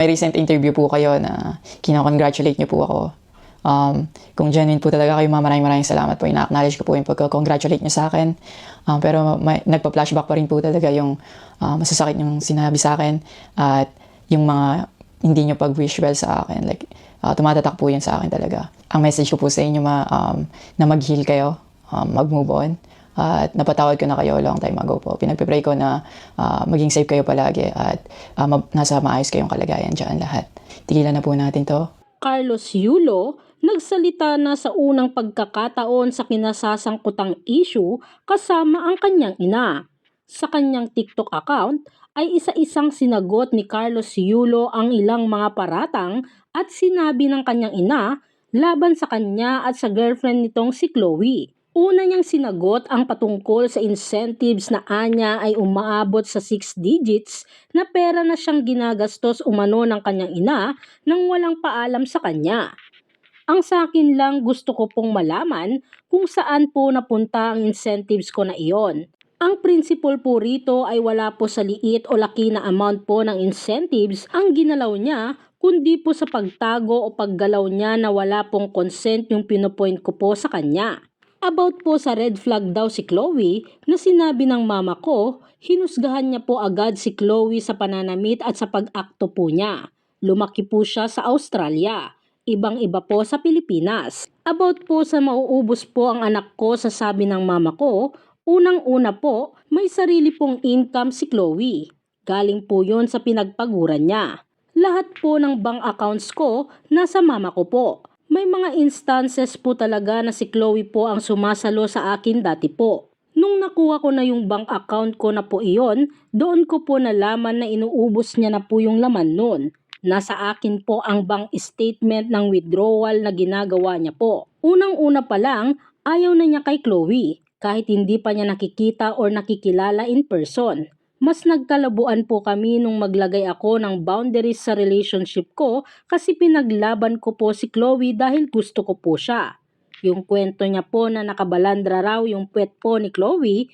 May recent interview po kayo na kinakongratulate niyo po ako. Um, kung genuine po talaga kayo, ma, maraming maraming salamat po. Ina-acknowledge ko po yung pagka-congratulate niyo sa akin. Um, pero may, nagpa-flashback pa rin po talaga yung uh, masasakit yung sinabi sa akin at yung mga hindi niyo pag-wish well sa akin. Like, uh, tumatatak po yun sa akin talaga. Ang message ko po sa inyo, ma, um, na mag-heal kayo, um, mag-move on. At napatawad ko na kayo long time ago po. Pinagpipray ko na ah, maging safe kayo palagi at mab- nasa maayos kayong kalagayan dyan lahat. Tigilan na po natin to. Carlos Yulo nagsalita na sa unang pagkakataon sa kinasasangkutang issue kasama ang kanyang ina. Sa kanyang TikTok account ay isa-isang sinagot ni Carlos Yulo ang ilang mga paratang at sinabi ng kanyang ina laban sa kanya at sa girlfriend nitong si Chloe. Una niyang sinagot ang patungkol sa incentives na anya ay umaabot sa 6 digits na pera na siyang ginagastos umano ng kanyang ina nang walang paalam sa kanya. Ang sa akin lang gusto ko pong malaman kung saan po napunta ang incentives ko na iyon. Ang principle po rito ay wala po sa liit o laki na amount po ng incentives ang ginalaw niya kundi po sa pagtago o paggalaw niya na wala pong consent yung pinopoint ko po sa kanya. About po sa red flag daw si Chloe na sinabi ng mama ko, hinusgahan niya po agad si Chloe sa pananamit at sa pag-akto po niya. Lumaki po siya sa Australia. Ibang-iba po sa Pilipinas. About po sa mauubos po ang anak ko sa sabi ng mama ko, unang-una po, may sarili pong income si Chloe. Galing po yon sa pinagpaguran niya. Lahat po ng bank accounts ko nasa mama ko po. May mga instances po talaga na si Chloe po ang sumasalo sa akin dati po. Nung nakuha ko na yung bank account ko na po iyon, doon ko po nalaman na inuubos niya na po yung laman nun. Nasa akin po ang bank statement ng withdrawal na ginagawa niya po. Unang-una pa lang, ayaw na niya kay Chloe kahit hindi pa niya nakikita or nakikilala in person. Mas nagkalabuan po kami nung maglagay ako ng boundaries sa relationship ko kasi pinaglaban ko po si Chloe dahil gusto ko po siya. Yung kwento niya po na nakabalandra raw yung pet po ni Chloe,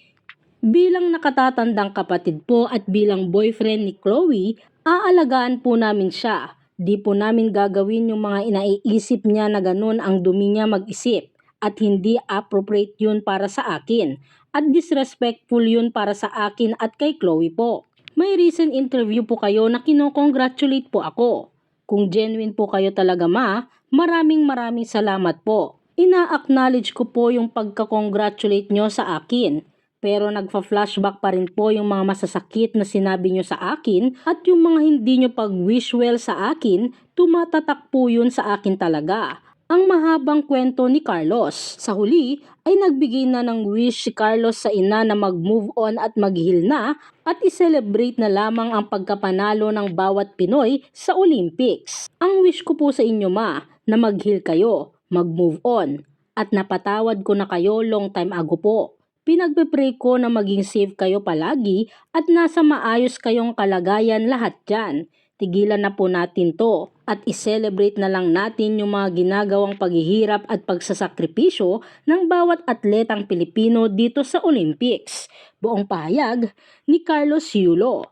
bilang nakatatandang kapatid po at bilang boyfriend ni Chloe, aalagaan po namin siya. Di po namin gagawin yung mga inaiisip niya na ganun ang dumi niya mag-isip at hindi appropriate yun para sa akin at disrespectful yun para sa akin at kay Chloe po. May recent interview po kayo na kinokongratulate po ako. Kung genuine po kayo talaga ma, maraming maraming salamat po. Ina-acknowledge ko po yung pagka-congratulate nyo sa akin. Pero nagfa-flashback pa rin po yung mga masasakit na sinabi nyo sa akin at yung mga hindi nyo pag-wish well sa akin, tumatatak po yun sa akin talaga ang mahabang kwento ni Carlos. Sa huli ay nagbigay na ng wish si Carlos sa ina na mag-move on at mag-heal na at i-celebrate na lamang ang pagkapanalo ng bawat Pinoy sa Olympics. Ang wish ko po sa inyo ma na mag-heal kayo, mag-move on at napatawad ko na kayo long time ago po. Pinagpe-pray ko na maging safe kayo palagi at nasa maayos kayong kalagayan lahat dyan tigilan na po natin to at i-celebrate na lang natin yung mga ginagawang paghihirap at pagsasakripisyo ng bawat atletang Pilipino dito sa Olympics. Buong pahayag ni Carlos Yulo.